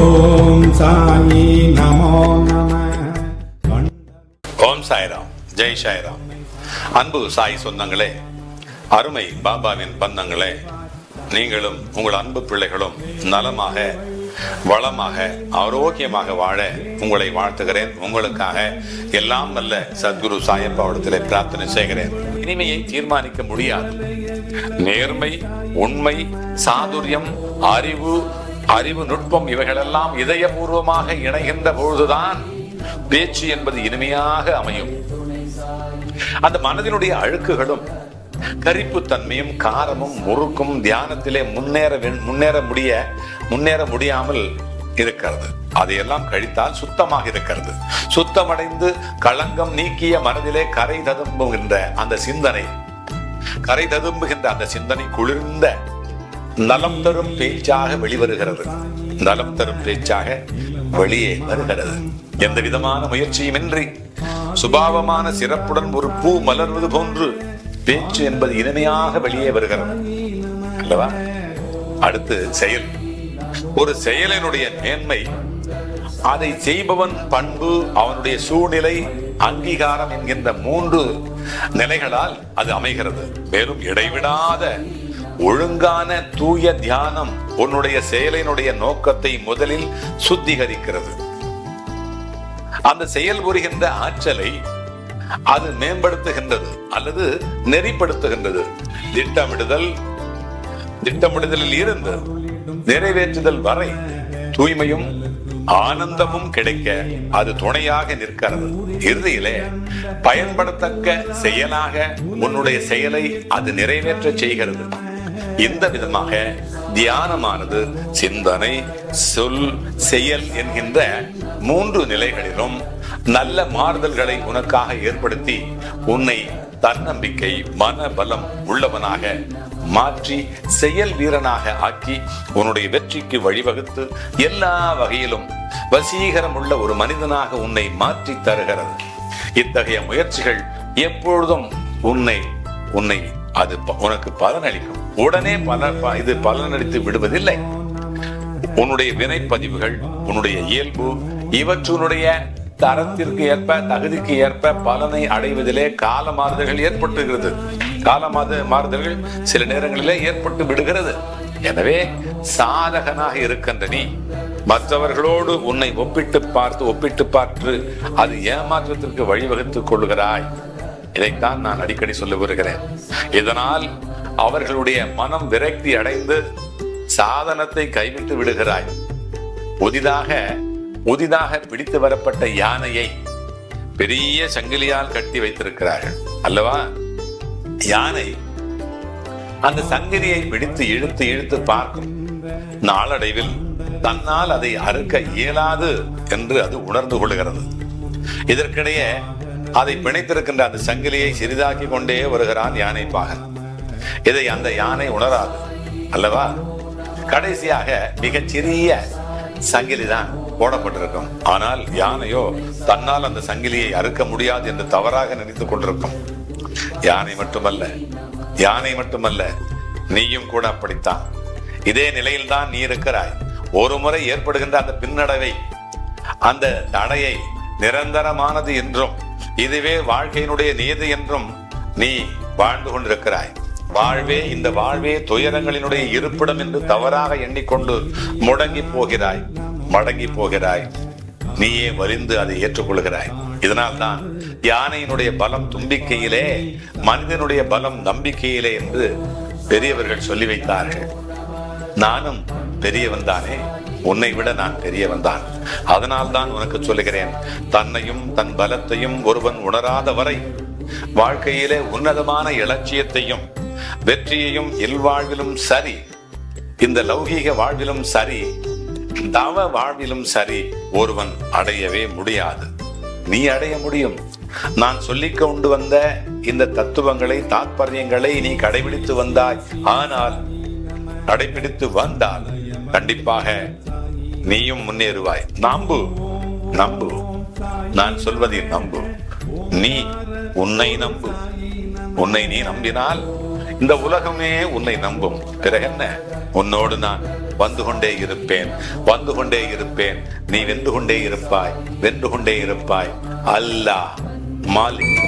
ஓம் சாயி நமோ நம. ஓம் சாய்ராம். ஜெய் சாய்ராம். அன்பு சாய் சொந்தங்களே அருமை பாபாவின் பந்தங்களே நீங்களும் உங்கள் அன்பு பிள்ளைகளும் நலமாக வளமாக ஆரோக்கியமாக வாழ உங்களை வாழ்த்துகிறேன். உங்களுக்காக எல்லாம் நல்ல சத்குரு சாயப்பாவிடத்திலே பிரார்த்தனை செய்கிறேன். இனிமையை தீர்மானிக்க முடியாது. நேர்மை உண்மை சாதுரியம் அறிவு அறிவு நுட்பம் இவைகளெல்லாம் இதயபூர்வமாக இணைகின்ற பொழுதுதான் பேச்சு என்பது இனிமையாக அமையும். அந்த மனதினுடைய அழுக்குகளும் கரிப்புத்தன்மையும் காரமும் முறுக்கும் தியானத்திலே முன்னேற முன்னேற முடிய முன்னேற முடியாமல் இருக்கிறது. அதையெல்லாம் கழித்தால் சுத்தமாக இருக்கிறது. சுத்தமடைந்து களங்கம் நீக்கிய மனதிலே கரை ததும்புகின்ற அந்த சிந்தனை கரை ததும்புகின்ற அந்த சிந்தனை குளிர்ந்த நலம் தரும் பேச்சாக வெளிவருகிறது. நலம் தரும் பேச்சாக வெளியே வருகிறது. எந்த விதமான முயற்சியுமின்றி சுபாவமான சிறப்புடன் ஒரு பூ மலர்வது போன்று பேச்சு என்பது இனிமையாக வெளியே வருகிறது. அல்லவா? அடுத்து செயல். ஒரு செயலினுடைய மேன்மை அதை செய்பவன் பண்பு அவனுடைய சூழ்நிலை அங்கீகாரம் என்கின்ற மூன்று நிலைகளால் அது அமைகிறது. மேலும் இடைவிடாத ஒழுங்கான தூய தியானம் உன்னுடைய செயலினுடைய நோக்கத்தை முதலில் சுத்திகரிக்கிறது. அந்த செயல் புரிகின்ற ஆற்றலை அது மேம்படுத்துகின்றது அல்லது நெறிப்படுத்துகின்றது. திட்டமிடுதல் திட்டமிடுதலில் இருந்து நிறைவேற்றுதல் வரை தூய்மையும் ஆனந்தமும் கிடைக்க அது துணையாக நிற்கிறது. இறுதியிலே பயன்படத்தக்க செயலாக உன்னுடைய செயலை அது நிறைவேற்ற செய்கிறது. இந்த விதமாக தியானமானது சிந்தனை சொல் செயல் என்கின்ற மூன்று நிலைகளிலும் நல்ல மாறுதல்களை உனக்காக ஏற்படுத்தி உன்னை தன்னம்பிக்கை மன பலம் உள்ளவனாக மாற்றி செயல் வீரனாக ஆக்கி உன்னுடைய வெற்றிக்கு வழிவகுத்து எல்லா வகையிலும் வசீகரம் உள்ள ஒரு மனிதனாக உன்னை மாற்றி தருகிறது. இத்தகைய முயற்சிகள் எப்பொழுதும் உன்னை உன்னை அது உனக்கு பலனளிக்கும். உடனே பல ப- இது பலனளித்து விடுவதில்லை. உன்னுடைய வினைப்பதிவுகள் உன்னுடைய இயல்பு இவற்றினுடைய தரத்திற்கு ஏற்ப தகுதிக்கு ஏற்ப பலனை அடைவதிலே கால மாறுதல்கள் ஏற்பட்டுகிறது. கால மாத மாறுதல்கள் சில நேரங்களிலே ஏற்பட்டு விடுகிறது. எனவே சாதகனாக இருக்கின்ற நீ மற்றவர்களோடு உன்னை ஒப்பிட்டு பார்த்து ஒப்பிட்டு பார்த்து அது ஏமாற்றத்திற்கு வழிவகுத்துக் கொள்கிறாய் இதைத்தான் நான் அடிக்கடி சொல்ல வருகிறேன் இதனால் அவர்களுடைய மனம் விரக்தி அடைந்து சாதனத்தை கைவிட்டு விடுகிறாய். புதிதாக புதிதாக பிடித்து வரப்பட்ட யானையை பெரிய சங்கிலியால் கட்டி வைத்திருக்கிறார்கள். அல்லவா? யானை அந்த சங்கிலியை பிடித்து இழுத்து இழுத்து பார்க்கும். நாளடைவில் தன்னால் அதை அறுக்க இயலாது என்று அது உணர்ந்து கொள்கிறது. இதற்கிடையே அதை பிணைத்திருக்கின்ற அந்த சங்கிலியை சிறிதாக்கி கொண்டே வருகிறான் யானை பாகன் இதை அந்த யானை உணராது அல்லவா? கடைசியாக மிகச் சிறிய சங்கிலி தான் போடப்பட்டிருக்கும். ஆனால் யானையோ தன்னால் அந்த சங்கிலியை அறுக்க முடியாது என்று தவறாக நினைத்துக் கொண்டிருக்கும். யானை மட்டுமல்ல யானை மட்டுமல்ல நீயும் கூட அப்படித்தான். இதே நிலையில்தான் நீ இருக்கிறாய். ஒரு முறை ஏற்படுகின்ற அந்த பின்னடைவை அந்த தடையை நிரந்தரமானது என்றும் இதுவே வாழ்க்கையினுடைய நீதி என்றும் நீ வாழ்ந்து கொண்டிருக்கிறாய். வாழ்வே இந்த வாழ்வே துயரங்களினுடைய இருப்பிடம் என்று தவறாக எண்ணிக்கொண்டு முடங்கி போகிறாய் மடங்கி போகிறாய். நீயே வலிந்து அதை ஏற்றுக்கொள்கிறாய். இதனால்தான் யானையினுடைய பலம் தும்பிக்கையிலே மனிதனுடைய பலம் நம்பிக்கையிலே என்று பெரியவர்கள் சொல்லி வைத்தார்கள். நானும் பெரியவன் தானே உன்னை விட நான் பெரியவன் தான். அதனால் தான் உனக்கு சொல்லுகிறேன் தன்னையும் தன் பலத்தையும் ஒருவன் உணராத வரை வாழ்க்கையிலே உன்னதமான இலட்சியத்தையும் வெற்றியையும் இல்வாழ்விலும் சரி இந்த லௌகீக வாழ்விலும் சரி தவ வாழ்விலும் சரி ஒருவன் அடையவே முடியாது. நீ அடைய முடியும். நான் சொல்லிக் கொண்டு வந்த இந்த தத்துவங்களை தாத்பரியங்களை நீ கடைபிடித்து வந்தாய். ஆனால் கடைபிடித்து வந்தால் கண்டிப்பாக நீயும் முன்னேறுவாய். நம்பு நம்பு. நான் சொல்வதை நம்பு. நீ உன்னை நம்பு. உன்னை நீ நம்பினால் இந்த உலகமே உன்னை நம்பும். பிறகு என்ன? உன்னோடு நான் வந்து கொண்டே இருப்பேன். வந்து கொண்டே இருப்பேன். நீ வென்று கொண்டே இருப்பாய். வென்று கொண்டே இருப்பாய். அல்லாஹ் மாலிக்.